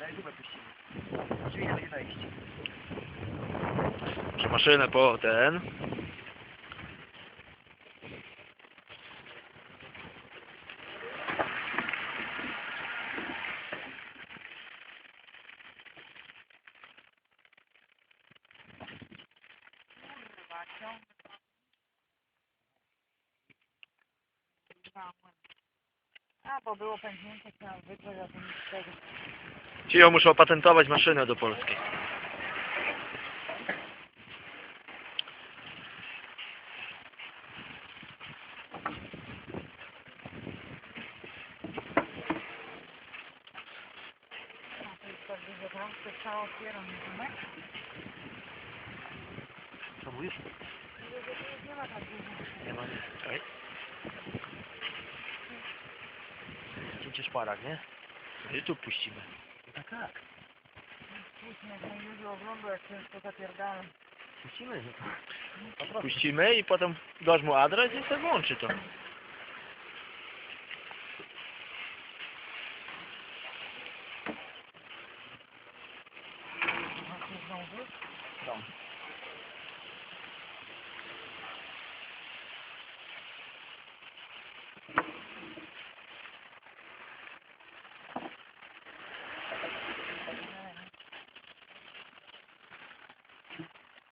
Daj dupę puścimy. Drzwi nie wejść. Muszę maszynę po ten. A, bo było pęknięcie, chciałam wybrać, a to nic tego. Ci ją muszę opatentować maszynę do Polski. Co mówisz? Nie ma tak dużo. Nie ma. Okej. Cięcie szparak, nie? Tu puścimy. Tak. Puśćmy, jak mnie ludzie ogląda, jak często zapierdalam. Puścimy. Puścimy i potem dasz mu adres i sobie włączy to. Tam.